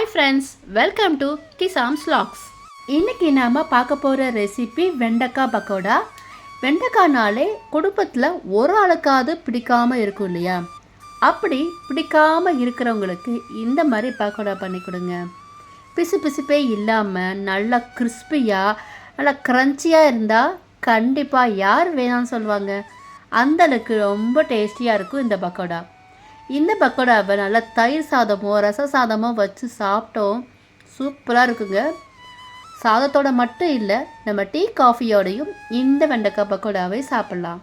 Hi friends welcome to கிசாம் ஸ்லாக்ஸ் இன்னைக்கு நாம் பார்க்க போகிற ரெசிபி வெண்டைக்காய் பக்கோடா. வெண்டைக்காய்னாலே குடும்பத்தில் ஒரு ஆளுக்காவது பிடிக்காம இருக்கும் இல்லையா? அப்படி பிடிக்காம இருக்கிறவங்களுக்கு இந்த மாதிரி பக்கோடா பண்ணி கொடுங்க. பிசு பிசுப்பே இல்லாமல் நல்லா கிறிஸ்பியாக நல்லா க்ரன்ச்சியாக இருந்தால் கண்டிப்பாக யார் வேணாம்னு சொல்லுவாங்க. அந்த அளவுக்கு ரொம்ப டேஸ்டியாக இருக்கும் இந்த பக்கோடா. இந்த பக்கோடாவை நல்லா தயிர் சாதமோ ரச சாதமோ வச்சு சாப்பிட்டோம். சூப்பராக இருக்குங்க. சாதத்தோட மட்டும் இல்லை நம்ம டீ காஃபியோடையும் இந்த வெண்டைக்காய் பக்கோடாவை சாப்பிட்லாம்.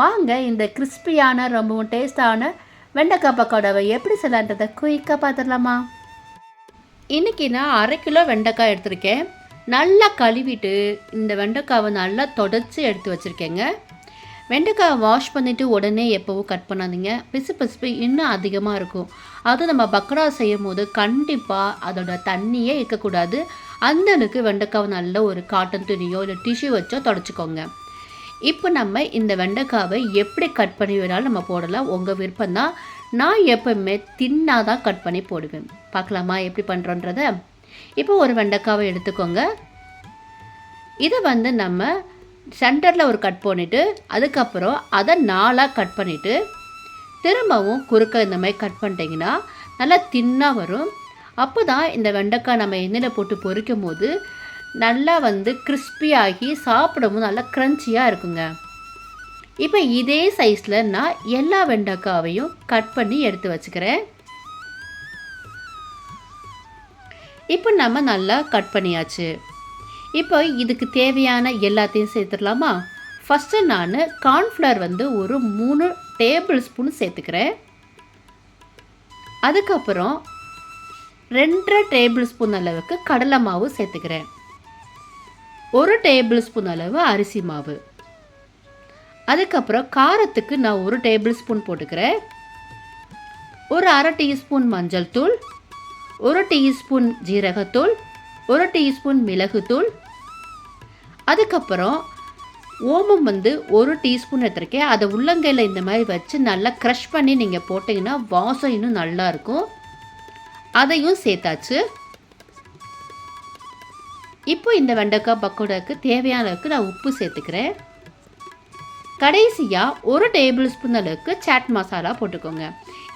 வாங்க இந்த கிறிஸ்பியான ரொம்பவும் டேஸ்டான வெண்டைக்காய் பக்கோடாவை எப்படி செய்யலான்றதை குயிக்காக பார்த்துடலாமா? இன்றைக்கி நான் அரை கிலோ வெண்டைக்காய் எடுத்திருக்கேன். நல்லா கழுவிட்டு இந்த வெண்டைக்காவை நல்லா தொடச்சி எடுத்து வச்சுருக்கேங்க. வெண்டைக்காய் வாஷ் பண்ணிவிட்டு உடனே எப்போவும் கட் பண்ணாதீங்க. பிசு பிசுப்பு இன்னும் அதிகமாக இருக்கும். அதுவும் நம்ம பக்கடா செய்யும் போது கண்டிப்பாக அதோட தண்ணியே இருக்கக்கூடாது. அந்தனுக்கு வெண்டைக்காவை நல்ல ஒரு காட்டன் துணியோ இல்லை டிஷ்யூ வச்சோ தொடச்சிக்கோங்க. இப்போ நம்ம இந்த வெண்டைக்காவை எப்படி கட் பண்ணி வேணாலும் நம்ம போடலாம். உங்கள் விருப்பம் தான். நான் எப்பவுமே தின்னாக தான் கட் பண்ணி போடுவேன். பார்க்கலாமா எப்படி பண்ணுறோன்றத இப்போ ஒரு வெண்டைக்காவை எடுத்துக்கோங்க. இதை வந்து நம்ம சென்டரில் ஒரு கட் பண்ணிவிட்டு அதுக்கப்புறம் அதை நாலாக கட் பண்ணிவிட்டு திரும்பவும் குறுக்க இந்த மாதிரி கட் பண்ணிட்டீங்கன்னா நல்லா தின்னாக வரும். அப்போ தான் இந்த வெண்டைக்காய் நம்ம எண்ணெயில் போட்டு பொரிக்கும் போது நல்லா வந்து கிறிஸ்பியாகி சாப்பிடும்போது நல்லா க்ரன்ச்சியாக இருக்குங்க. இப்போ இதே சைஸில் நான் எல்லா வெண்டைக்காவையும் கட் பண்ணி எடுத்து வச்சுக்கிறேன். இப்போ நம்ம நல்லா கட் பண்ணியாச்சு. இப்போ இதுக்கு தேவையான எல்லாத்தையும் சேர்த்துடலாமா? ஃபஸ்ட்டு நான் கார்ன்ஃப்ளவர் வந்து ஒரு மூணு டேபிள் ஸ்பூன் சேர்த்துக்கிறேன். அதுக்கப்புறம் ரெண்டரை டேபிள் ஸ்பூன் அளவுக்கு கடலை மாவு சேர்த்துக்கிறேன். ஒரு டேபிள் ஸ்பூன் அளவு அரிசி மாவு. அதுக்கப்புறம் காரத்துக்கு நான் ஒரு டேபிள் ஸ்பூன் போட்டுக்கிறேன். ஒரு அரை டீஸ்பூன் மஞ்சள் தூள் ஒரு டீஸ்பூன் ஜீரகத்தூள் ஒரு டீஸ்பூன் மிளகுத்தூள் அதுக்கப்புறம் ஓமம் வந்து ஒரு டீஸ்பூன் எடுத்துருக்கேன். அதை உள்ளங்கையில் இந்த மாதிரி வச்சு நல்லா க்ரஷ் பண்ணி நீங்கள் போட்டிங்கன்னா வாசம் இன்னும் நல்லா இருக்கும். அதையும் சேர்த்தாச்சு. இப்போ இந்த வெண்டைக்காய் பக்கோடாவுக்கு தேவையான அளவுக்கு நான் உப்பு சேர்த்துக்கிறேன். கடைசியாக ஒரு டேபிள் ஸ்பூன் அளவுக்கு சாட் மசாலா போட்டுக்கோங்க.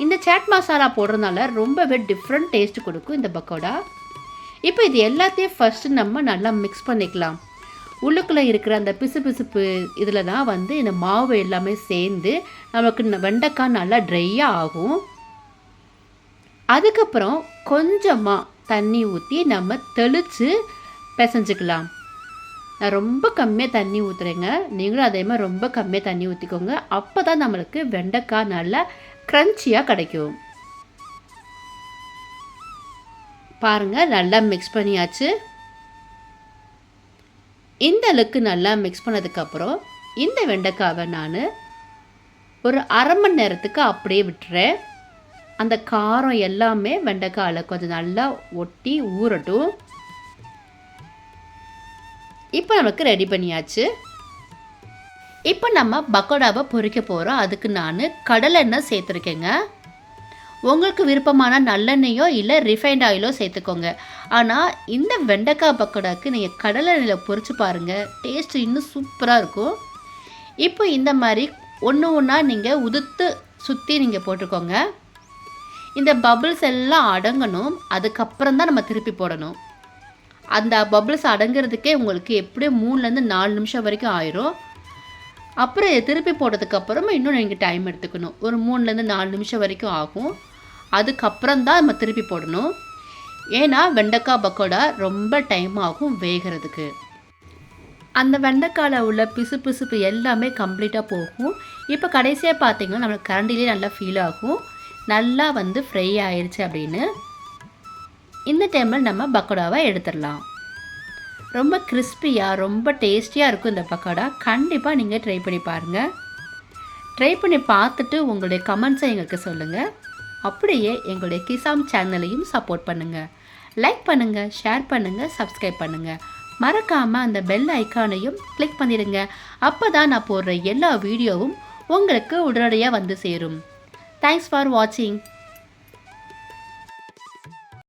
இந்த சாட் மசாலா போடுறதுனால ரொம்பவே டிஃப்ரெண்ட் டேஸ்ட் கொடுக்கும் இந்த பக்கோடா. இப்போ இது எல்லாத்தையும் ஃபஸ்ட்டு நம்ம நல்லா மிக்ஸ் பண்ணிக்கலாம். உள்ளுக்குள்ளே இருக்கிற அந்த பிசு பிசுப்பு இதில் தான் வந்து இந்த மாவு எல்லாமே சேர்ந்து நமக்கு வெண்டைக்காய் நல்லா ட்ரையாக ஆகும். அதுக்கப்புறம் கொஞ்சமாக தண்ணி ஊற்றி நம்ம தெளித்து பிசைஞ்சிக்கலாம். நான் ரொம்ப கம்மியாக தண்ணி ஊற்றுறேங்க நீங்களும் அதே மாதிரி ரொம்ப கம்மியாக தண்ணி ஊற்றிக்கோங்க அப்போ தான் நம்மளுக்கு வெண்டைக்காய் நல்லா க்ரன்ச்சியாக கிடைக்கும். பாருங்கள் நல்லா மிக்ஸ் பண்ணியாச்சு. இந்த அளவுக்கு நல்லா மிக்ஸ் பண்ணதுக்கப்புறம் இந்த வெண்டைக்காவை நான் ஒரு அரை மணி நேரத்துக்கு அப்படியே விட்டுறேன். அந்த காரம் எல்லாமே வெண்டைக்காயில் கொஞ்சம் நல்லா ஒட்டி ஊறட்டும். இப்போ நமக்கு ரெடி பண்ணியாச்சு. இப்போ நம்ம பக்கோடாவை பொறிக்க போகிறோம் அதுக்கு நான் கடலெண்ணெய் சேர்த்துருக்கேங்க. உங்களுக்கு விருப்பமான நல்லெண்ணெயோ இல்லை ரிஃபைண்ட் ஆயிலோ சேர்த்துக்கோங்க. ஆனால் இந்த வெண்டைக்காய் பக்கோடாக்கு நீங்கள் கடலெண்ணெயில் பொறிச்சு பாருங்கள் டேஸ்ட் இன்னும் சூப்பராக இருக்கும். இப்போ இந்த மாதிரி ஒன்று ஒன்றா நீங்கள் உதுத்து சுற்றி நீங்கள் போட்டுக்கோங்க. இந்த பபுள்ஸ் எல்லாம் அடங்கணும். அதுக்கப்புறம் தான் நம்ம திருப்பி போடணும். அந்த பபுள்ஸ் அடங்கிறதுக்கே உங்களுக்கு எப்படியும் மூணுலேருந்து நாலு நிமிஷம் வரைக்கும் ஆயிரும். அப்புறம் திருப்பி போட்டதுக்கப்புறமா இன்னும் நீங்கள் டைம் எடுத்துக்கணும். ஒரு மூணுலேருந்து நாலு நிமிஷம் வரைக்கும் ஆகும். அதுக்கப்புறம் தான் நம்ம திருப்பி போடணும். ஏன்னா வெண்டைக்காய் பக்கோடா ரொம்ப டைம் ஆகும் வேகிறதுக்கு. அந்த வெண்டைக்காயில் உள்ள பிசு பிசுப்பு எல்லாமே கம்ப்ளீட்டாக போகும். இப்போ கடைசியாக பார்த்தீங்கன்னா நம்மளுக்கு கரண்டிலே நல்லா ஃபீல் ஆகும். நல்லா வந்து ஃப்ரை ஆயிடுச்சு அப்படின்னு. இந்த டைமில் நம்ம பக்கோடாவை எடுத்துடலாம். ரொம்ப கிறிஸ்பியாக ரொம்ப டேஸ்டியாக இருக்கும் இந்த பக்கோடா. கண்டிப்பாக நீங்கள் ட்ரை பண்ணி பாருங்கள் ட்ரை பண்ணி பார்த்துட்டு உங்களுடைய கமெண்ட்ஸை எங்களுக்கு சொல்லுங்கள் அப்படியே எங்களுடைய கிசாம் சேனலையும் சப்போர்ட் பண்ணுங்கள் லைக் பண்ணுங்கள் ஷேர் பண்ணுங்கள் சப்ஸ்கிரைப் பண்ணுங்கள் மறக்காமல் அந்த பெல் ஐக்கானையும் கிளிக் பண்ணிடுங்க. அப்போ தான் நான் போடுற எல்லா வீடியோவும் உங்களுக்கு உடனடியாக வந்து சேரும். தேங்க்ஸ் ஃபார் வாட்சிங்